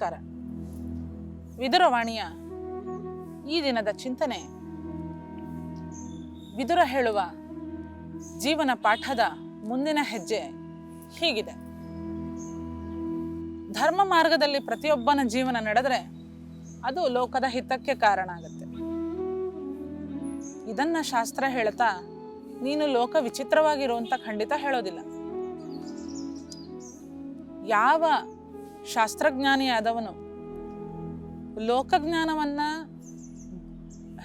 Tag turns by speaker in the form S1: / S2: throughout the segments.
S1: ನಮಸ್ಕಾರ. ವಿದುರವಾಣಿಯ ಈ ದಿನದ ಚಿಂತನೆ, ವಿದುರ ಹೇಳುವ ಜೀವನ ಪಾಠದ ಮುಂದಿನ ಹೆಜ್ಜೆ ಹೀಗಿದೆ. ಧರ್ಮ ಮಾರ್ಗದಲ್ಲಿ ಪ್ರತಿಯೊಬ್ಬನ ಜೀವನ ನಡೆದರೆ ಅದು ಲೋಕದ ಹಿತಕ್ಕೆ ಕಾರಣ ಆಗುತ್ತೆ. ಇದನ್ನ ಶಾಸ್ತ್ರ ಹೇಳ್ತಾ ನೀನು ಲೋಕ ವಿಚಿತ್ರವಾಗಿರುವಂತ ಖಂಡಿತ ಹೇಳೋದಿಲ್ಲ. ಯಾವ ಶಾಸ್ತ್ರಜ್ಞಾನಿಯಾದವನು ಲೋಕಜ್ಞಾನವನ್ನು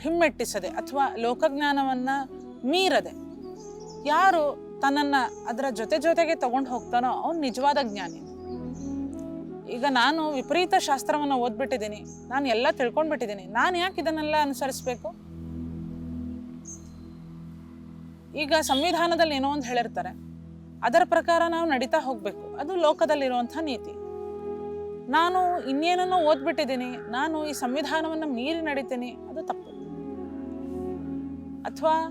S1: ಹಿಮ್ಮೆಟ್ಟಿಸದೆ ಅಥವಾ ಲೋಕಜ್ಞಾನವನ್ನು ಮೀರದೆ ಯಾರು ತನ್ನನ್ನು ಅದರ ಜೊತೆ ಜೊತೆಗೆ ತಗೊಂಡು ಹೋಗ್ತಾನೋ ಅವನು ನಿಜವಾದ ಜ್ಞಾನಿ. ಈಗ ನಾನು ವಿಪರೀತ ಶಾಸ್ತ್ರವನ್ನು ಓದ್ಬಿಟ್ಟಿದ್ದೀನಿ, ನಾನು ಎಲ್ಲ ತಿಳ್ಕೊಂಡ್ಬಿಟ್ಟಿದ್ದೀನಿ, ನಾನು ಯಾಕೆ ಇದನ್ನೆಲ್ಲ ಅನುಸರಿಸ್ಬೇಕು? ಈಗ ಸಂವಿಧಾನದಲ್ಲಿ ಏನೋ ಒಂದು ಹೇಳಿರ್ತಾರೆ, ಅದರ ಪ್ರಕಾರ ನಾವು ನಡೀತಾ ಹೋಗಬೇಕು, ಅದು ಲೋಕದಲ್ಲಿರುವಂಥ ನೀತಿ. ನಾನು ಇನ್ನೇನನ್ನೋ ಓದ್ಬಿಟ್ಟಿದ್ದೀನಿ. ನಾನು ಈ ಸಂವಿಧಾನವನ್ನು ಮೀರಿ ನಡೀತೀನಿ. ಅದು ತಪ್ಪು. ಅಥವಾ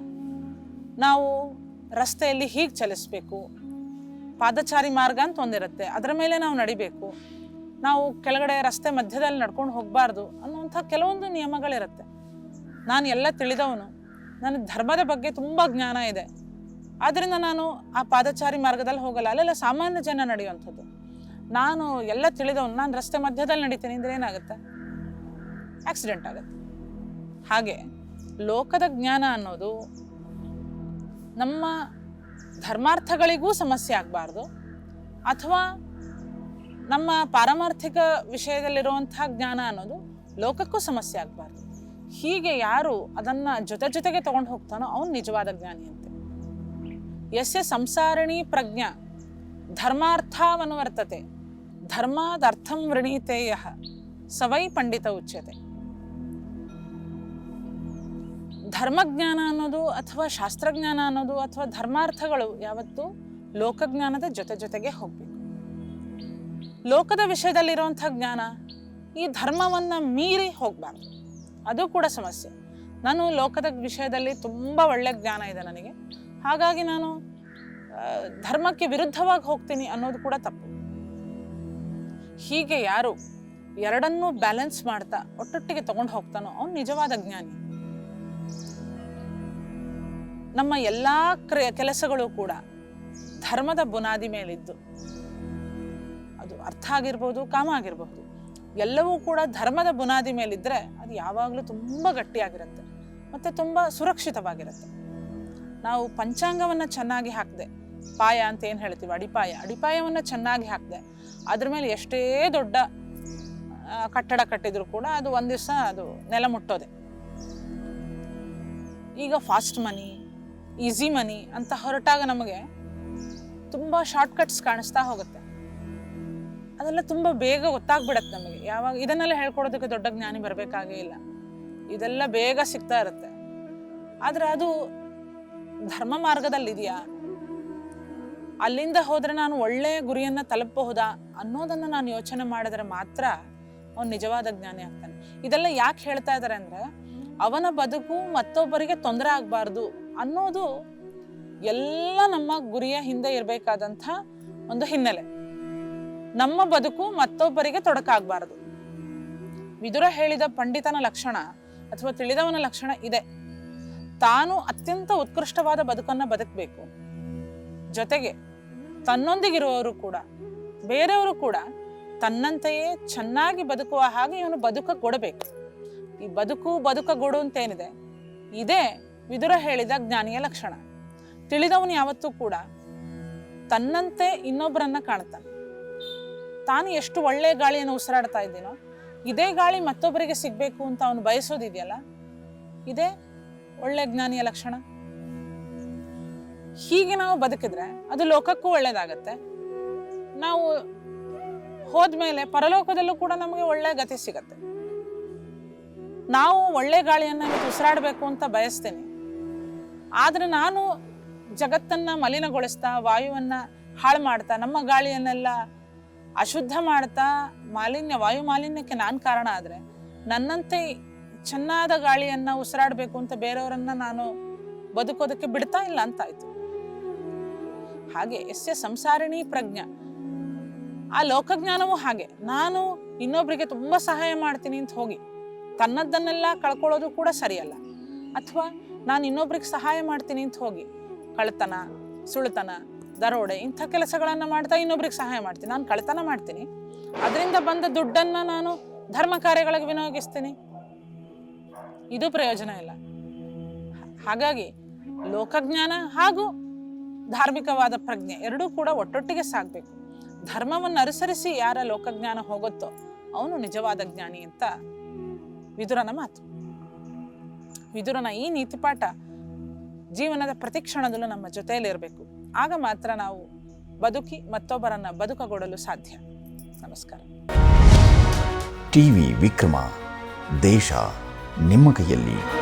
S1: ನಾವು ರಸ್ತೆಯಲ್ಲಿ ಹೀಗೆ ಚಲಿಸಬೇಕು. ಪಾದಚಾರಿ ಮಾರ್ಗ ಅಂತ ಒಂದಿರುತ್ತೆ. ಅದರ ಮೇಲೆ ನಾವು ನಡಿಬೇಕು. ನಾವು ಕೆಳಗಡೆ ರಸ್ತೆ ಮಧ್ಯದಲ್ಲಿ ನಡ್ಕೊಂಡು ಹೋಗಬಾರ್ದು ಅನ್ನುವಂಥ ಕೆಲವೊಂದು ನಿಯಮಗಳಿರುತ್ತೆ. ನಾನು ಎಲ್ಲ ತಿಳಿದವನು. ನನಗೆ ಧರ್ಮದ ಬಗ್ಗೆ ತುಂಬ ಜ್ಞಾನ ಇದೆ. ಆದ್ದರಿಂದ ನಾನು ಆ ಪಾದಚಾರಿ ಮಾರ್ಗದಲ್ಲಿ ಹೋಗಲ್ಲ. ಅಲ್ಲೆಲ್ಲ ಸಾಮಾನ್ಯ ಜನ ನಡೆಯುವಂಥದ್ದು. ನಾನು ಎಲ್ಲ ತಿಳಿದವನು. ನಾನು ರಸ್ತೆ ಮಧ್ಯದಲ್ಲಿ ನಡೀತೀನಿ. ಅಂದ್ರೆ ಏನಾಗುತ್ತೆ? ಆಕ್ಸಿಡೆಂಟ್ ಆಗುತ್ತೆ. ಹಾಗೆ ಲೋಕದ ಜ್ಞಾನ ಅನ್ನೋದು ನಮ್ಮ ಧರ್ಮಾರ್ಥಗಳಿಗೂ ಸಮಸ್ಯೆ ಆಗಬಾರ್ದು. ಅಥವಾ ನಮ್ಮ ಪಾರಮಾರ್ಥಿಕ ವಿಷಯದಲ್ಲಿರುವಂಥ ಜ್ಞಾನ ಅನ್ನೋದು ಲೋಕಕ್ಕೂ ಸಮಸ್ಯೆ ಆಗಬಾರ್ದು. ಹೀಗೆ ಯಾರು ಅದನ್ನ ಜೊತೆ ಜೊತೆಗೆ ತಗೊಂಡು ಹೋಗ್ತಾನೋ ಅವನು ನಿಜವಾದ ಜ್ಞಾನಿ ಅಂತೆ. ಯಸ್ಯ ಸಂಸಾರಣಿ ಪ್ರಜ್ಞಾ ಧರ್ಮಾರ್ಥವನುವರ್ತತೆ. ಧರ್ಮಾದರ್ಥಂ ವೃಣೀತೇಯ ಸವೈ ಪಂಡಿತ ಉಚ್ಯತೆ. ಧರ್ಮಜ್ಞಾನ ಅನ್ನೋದು ಅಥವಾ ಶಾಸ್ತ್ರಜ್ಞಾನ ಅನ್ನೋದು ಅಥವಾ ಧರ್ಮಾರ್ಥಗಳು ಯಾವತ್ತೂ ಲೋಕಜ್ಞಾನದ ಜೊತೆ ಜೊತೆಗೆ ಹೋಗ್ಬೇಕು. ಲೋಕದ ವಿಷಯದಲ್ಲಿರುವಂಥ ಜ್ಞಾನ ಈ ಧರ್ಮವನ್ನು ಮೀರಿ ಹೋಗಬಾರ್ದು. ಅದು ಕೂಡ ಸಮಸ್ಯೆ. ನಾನು ಲೋಕದ ವಿಷಯದಲ್ಲಿ ತುಂಬ ಒಳ್ಳೆ ಜ್ಞಾನ ಇದೆ ನನಗೆ. ಹಾಗಾಗಿ ನಾನು ಧರ್ಮಕ್ಕೆ ವಿರುದ್ಧವಾಗಿ ಹೋಗ್ತೀನಿ ಅನ್ನೋದು ಕೂಡ ತಪ್ಪು. ಹೀಗೆ ಯಾರು ಎರಡನ್ನೂ ಬ್ಯಾಲೆನ್ಸ್ ಮಾಡ್ತಾ ಒಟ್ಟೊಟ್ಟಿಗೆ ತಗೊಂಡು ಹೋಗ್ತಾನೋ ಅವನು ನಿಜವಾದ ಜ್ಞಾನಿ. ನಮ್ಮ ಎಲ್ಲ ಕ್ರಿಯ ಕೆಲಸಗಳು ಕೂಡ ಧರ್ಮದ ಬುನಾದಿ ಮೇಲಿದ್ದು. ಅದು ಅರ್ಥ ಆಗಿರ್ಬೋದು, ಕಾಮ ಆಗಿರಬಹುದು ಎಲ್ಲವೂ ಕೂಡ ಧರ್ಮದ ಬುನಾದಿ ಮೇಲಿದ್ದರೆ ಅದು ಯಾವಾಗಲೂ ತುಂಬ ಗಟ್ಟಿಯಾಗಿರುತ್ತೆ. ಮತ್ತು ತುಂಬ ಸುರಕ್ಷಿತವಾಗಿರುತ್ತೆ. ನಾವು ಪಂಚಾಂಗವನ್ನು ಚೆನ್ನಾಗಿ ಹಾಕಿದೆ ಪಾಯ ಅಂತ ಏನು ಹೇಳ್ತೀವಿ? ಅಡಿಪಾಯ. ಅಡಿಪಾಯವನ್ನು ಚೆನ್ನಾಗಿ ಹಾಕಿದೆ. ಅದ್ರ ಮೇಲೆ ಎಷ್ಟೇ ದೊಡ್ಡ ಕಟ್ಟಡ ಕಟ್ಟಿದ್ರು ಕೂಡ ಅದು ಒಂದು ದಿವಸ ಅದು ನೆಲ ಮುಟ್ಟೋದೆ. ಈಗ ಫಾಸ್ಟ್ ಮನಿ ಈಸಿ ಮನಿ ಅಂತ ಹೊರಟಾಗ ನಮಗೆ ತುಂಬ ಶಾರ್ಟ್ಕಟ್ಸ್ ಕಾಣಿಸ್ತಾ ಹೋಗುತ್ತೆ. ಅದೆಲ್ಲ ತುಂಬ ಬೇಗ ಗೊತ್ತಾಗ್ಬಿಡತ್ತೆ ನಮಗೆ. ಯಾವಾಗ ಇದನ್ನೆಲ್ಲ ಹೇಳ್ಕೊಡೋದಕ್ಕೆ ದೊಡ್ಡ ಜ್ಞಾನಿ ಬರಬೇಕಾಗೇ ಇಲ್ಲ. ಇದೆಲ್ಲ ಬೇಗ ಸಿಗ್ತಾ ಇರುತ್ತೆ. ಆದರೆ ಅದು ಧರ್ಮ ಮಾರ್ಗದಲ್ಲಿದೆಯಾ? ಅಲ್ಲಿಂದ ಹೋದರೆ ನಾನು ಒಳ್ಳೆಯ ಗುರಿಯನ್ನು ತಲುಪಬಹುದಾ ಅನ್ನೋದನ್ನು ನಾನು ಯೋಚನೆ ಮಾಡಿದ್ರೆ ಮಾತ್ರ ಅವನು ನಿಜವಾದ ಜ್ಞಾನಿ ಆಗ್ತಾನೆ. ಇದೆಲ್ಲ ಯಾಕೆ ಹೇಳ್ತಾ ಇದ್ದಾರೆ ಅಂದರೆ, ಅವನ ಬದುಕು ಮತ್ತೊಬ್ಬರಿಗೆ ತೊಂದರೆ ಆಗಬಾರ್ದು ಅನ್ನೋದು ಎಲ್ಲ ನಮ್ಮ ಗುರಿಯ ಹಿಂದೆ ಇರಬೇಕಾದಂಥ ಒಂದು ಹಿನ್ನೆಲೆ. ನಮ್ಮ ಬದುಕು ಮತ್ತೊಬ್ಬರಿಗೆ ತೊಡಕಾಗಬಾರದು ವಿದುರ ಹೇಳಿದ ಪಂಡಿತನ ಲಕ್ಷಣ ಅಥವಾ ತಿಳಿದವನ ಲಕ್ಷಣ ಇದೆ. ತಾನು ಅತ್ಯಂತ ಉತ್ಕೃಷ್ಟವಾದ ಬದುಕನ್ನು ಬದುಕಬೇಕು. ಜೊತೆಗೆ ತನ್ನೊಂದಿಗಿರುವವರು ಕೂಡ, ಬೇರೆಯವರು ಕೂಡ ತನ್ನಂತೆಯೇ ಚೆನ್ನಾಗಿ ಬದುಕುವ ಹಾಗೆ ಇವನು ಬದುಕ ಕೊಡಬೇಕು. ಈ ಬದುಕು ಬದುಕಗೊಡು ಅಂತೇನಿದೆ, ಇದೇ ವಿದುರ ಹೇಳಿದ ಜ್ಞಾನಿಯ ಲಕ್ಷಣ. ತಿಳಿದವನು ಯಾವತ್ತೂ ಕೂಡ ತನ್ನಂತೆ ಇನ್ನೊಬ್ಬರನ್ನ ಕಾಣ್ತಾನೆ. ತಾನು ಎಷ್ಟು ಒಳ್ಳೆ ಗಾಳಿಯನ್ನು ಉಸಿರಾಡ್ತಾ ಇದ್ದೀನೋ, ಇದೇ ಗಾಳಿ ಮತ್ತೊಬ್ಬರಿಗೆ ಸಿಗಬೇಕು ಅಂತ ಅವನು ಬಯಸೋದಿದೆಯಲ್ಲ, ಇದೇ ಒಳ್ಳೆ ಜ್ಞಾನಿಯ ಲಕ್ಷಣ. ಹೀಗೆ ನಾವು ಬದುಕಿದ್ರೆ ಅದು ಲೋಕಕ್ಕೂ ಒಳ್ಳೇದಾಗತ್ತೆ. ನಾವು ಹೋದ್ಮೇಲೆ ಪರಲೋಕದಲ್ಲೂ ಕೂಡ ನಮಗೆ ಒಳ್ಳೆ ಗತಿ ಸಿಗತ್ತೆ. ನಾವು ಒಳ್ಳೆ ಗಾಳಿಯನ್ನು ಉಸಿರಾಡಬೇಕು ಅಂತ ಬಯಸ್ತೇನೆ. ಆದ್ರೆ ನಾನು ಜಗತ್ತನ್ನ ಮಲಿನಗೊಳಿಸ್ತಾ, ವಾಯುವನ್ನ ಹಾಳು ಮಾಡ್ತಾ, ನಮ್ಮ ಗಾಳಿಯನ್ನೆಲ್ಲ ಅಶುದ್ಧ ಮಾಡ್ತಾ, ಮಾಲಿನ್ಯ, ವಾಯು ಮಾಲಿನ್ಯಕ್ಕೆ ನಾನು ಕಾರಣ ಆದರೆ ನನ್ನಂತೆ ಚೆನ್ನಾದ ಗಾಳಿಯನ್ನ ಉಸಿರಾಡಬೇಕು ಅಂತ ಬೇರೆಯವರನ್ನ ನಾನು ಬದುಕೋದಕ್ಕೆ ಬಿಡ್ತಾ ಇಲ್ಲ ಅಂತಾಯ್ತು ಹಾಗೆ ಎಸ್ಯ ಸಂಸಾರಿಣಿ ಪ್ರಜ್ಞ. ಆ ಲೋಕಜ್ಞಾನವೂ ಹಾಗೆ. ನಾನು ಇನ್ನೊಬ್ಬರಿಗೆ ತುಂಬ ಸಹಾಯ ಮಾಡ್ತೀನಿ ಅಂತ ಹೋಗಿ, ತನ್ನದ್ದನ್ನೆಲ್ಲ ಕಳ್ಕೊಳ್ಳೋದು ಕೂಡ ಸರಿಯಲ್ಲ. ಅಥವಾ ನಾನು ಇನ್ನೊಬ್ರಿಗೆ ಸಹಾಯ ಮಾಡ್ತೀನಿ ಅಂತ ಹೋಗಿ ಕಳ್ತನ ಸುಳ್ತನ ದರೋಡೆ ಇಂಥ ಕೆಲಸಗಳನ್ನು ಮಾಡ್ತಾ ಇನ್ನೊಬ್ರಿಗೆ ಸಹಾಯ ಮಾಡ್ತೀನಿ. ನಾನು ಕಳ್ತನ ಮಾಡ್ತೀನಿ. ಅದರಿಂದ ಬಂದ ದುಡ್ಡನ್ನು ನಾನು ಧರ್ಮ ಕಾರ್ಯಗಳಿಗೆ ವಿನಿಯೋಗಿಸ್ತೀನಿ. ಇದು ಪ್ರಯೋಜನ ಇಲ್ಲ. ಹಾಗಾಗಿ ಲೋಕಜ್ಞಾನ ಹಾಗೂ ಧಾರ್ಮಿಕವಾದ ಪ್ರಜ್ಞೆ ಎರಡೂ ಕೂಡ ಒಟ್ಟೊಟ್ಟಿಗೆ ಸಾಗಬೇಕು ಧರ್ಮವನ್ನು ಅನುಸರಿಸಿ ಯಾರ ಲೋಕಜ್ಞಾನ ಹೋಗುತ್ತೋ ಅವನು ನಿಜವಾದ ಜ್ಞಾನಿ ಅಂತ ವಿದುರನ ಮಾತು. ವಿದುರನ ಈ ನೀತಿಪಾಠ ಜೀವನದ ಪ್ರತಿ ಕ್ಷಣದಲ್ಲೂ ನಮ್ಮ ಜೊತೆಯಲ್ಲಿರಬೇಕು ಆಗ ಮಾತ್ರ ನಾವು ಬದುಕಿ ಮತ್ತೊಬ್ಬರನ್ನ ಬದುಕಗೊಡಲು ಸಾಧ್ಯ. ನಮಸ್ಕಾರ.
S2: ಟಿವಿ ವಿಕ್ರಮ, ದೇಶ ನಿಮ್ಮ ಕೈಯಲ್ಲಿ.